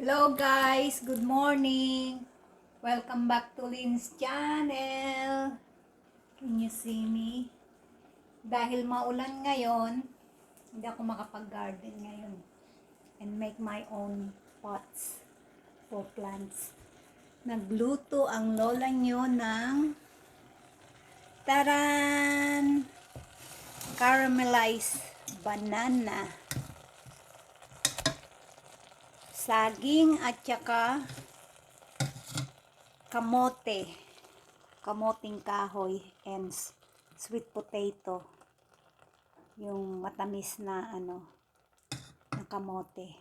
Hello guys, good morning. Welcome back to Lynn's channel. Can you see me? Dahil maulan ngayon, hindi ako makapag-garden ngayon and make my own pots for plants. Nagluto ang lola nyo ng taran caramelized banana saging at saka kamote, kamoting kahoy and sweet potato. Yung matamis na ano, na kamote.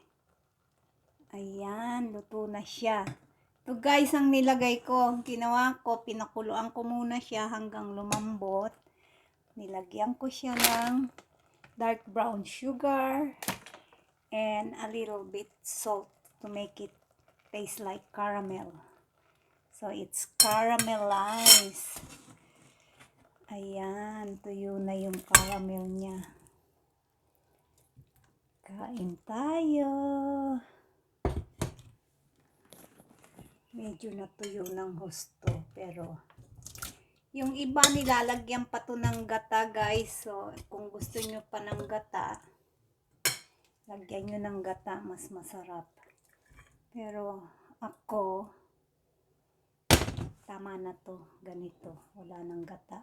Ayan, luto na siya. Ito guys, ang nilagay ko, ang ginawa ko, pinakuluan ko muna siya hanggang lumambot. Nilagyan ko siya ng dark brown sugar and a little bit salt to make it taste like caramel. So it's caramelized. Ayan, tuyo na yung caramel niya. Kain tayo. Medyo natuyo ng husto, pero yung iba nilalagyan pa to ng gata guys. So kung gusto nyo pa ng gata, lagyan nyo ng gata, mas masarap. Pero ako, tama na to, ganito, wala nang gata.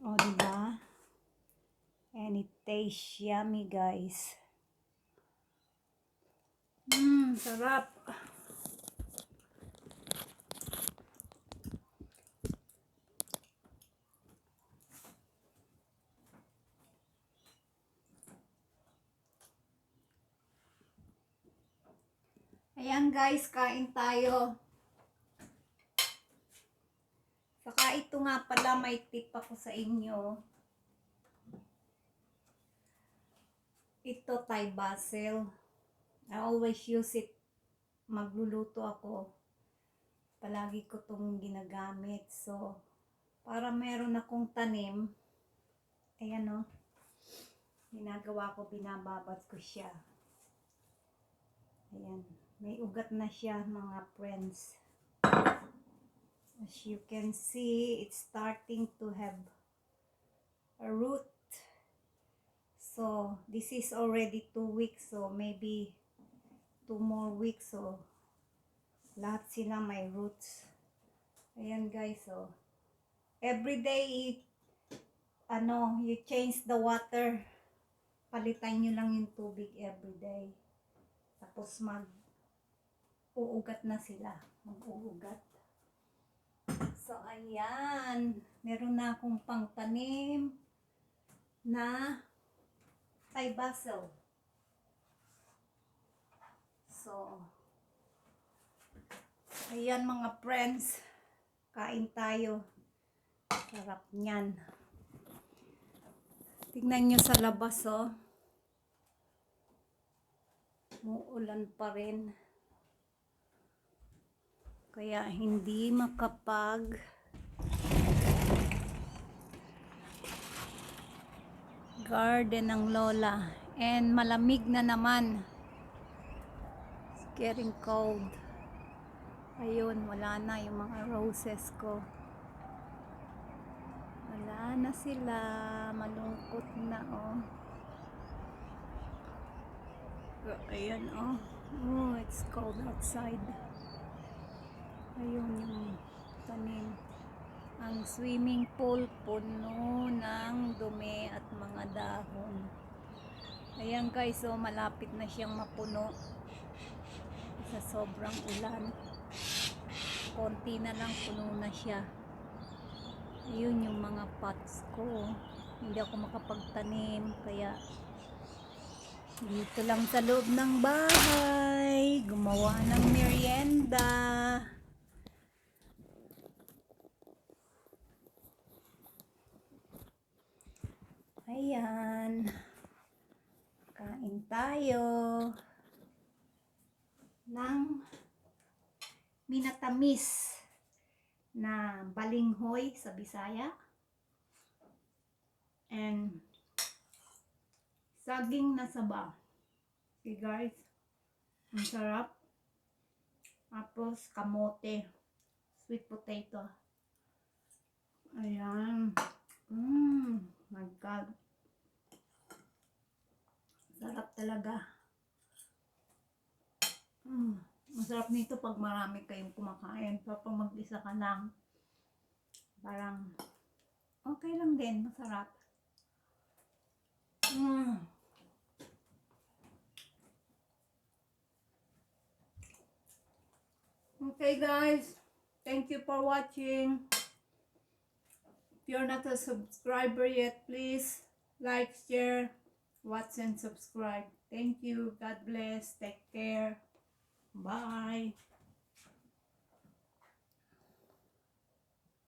O, diba? And it tastes yummy, guys. Mmm, sarap. Ayan guys, kain tayo. Saka ito nga pala, may tip ako sa inyo. Ito Thai basil. I always use it. Magluluto ako. Palagi ko itong ginagamit. So, para meron akong tanim, ayan o, ginagawa ko, binababad ko siya. Ayan. May ugat na siya mga friends. As you can see, it's starting to have a root. So, this is already two weeks. So, maybe two more weeks. So, lahat sila may roots. Ayan guys. So, every day, ano, you change the water. Palitan nyo lang yung tubig every day. Tapos mag uugat na sila. Mag-uugat. So, ayan. Meron na akong pangtanim na Thai basil. So, ayan mga friends. Kain tayo. Sarap niyan. Tignan nyo sa labas, oh. Muulan pa rin. Kaya hindi makapag garden ng lola. And malamig na naman. It's getting cold. Ayun, wala na yung mga roses ko. Wala na sila. Malungkot na, oh. Ayan, oh. Oh, it's cold outside. Ayun yung tanim. Ang swimming pool puno ng dumi at mga dahon. Ayan guys, so malapit na siyang mapuno sa sobrang ulan. Konti na lang puno na siya. Ayun yung mga pots ko. Hindi ako makapagtanim kaya dito lang sa loob ng bahay gumawa ng merienda. Ayan. Kain tayo ng minatamis na balinghoy sa Bisaya. And saging na saba. Okay guys. Ang sarap. Tapos, kamote. Sweet potato. Ayan. Mmm. My God. Sarap talaga. Mm. Masarap nito pag marami kayong kumakain. So, pag mag-isa ka lang, parang okay lang din. Masarap. Mm. Okay guys, thank you for watching. If you're not a subscriber yet, please like, share, watch and subscribe. Thank you. God bless. Take care. Bye.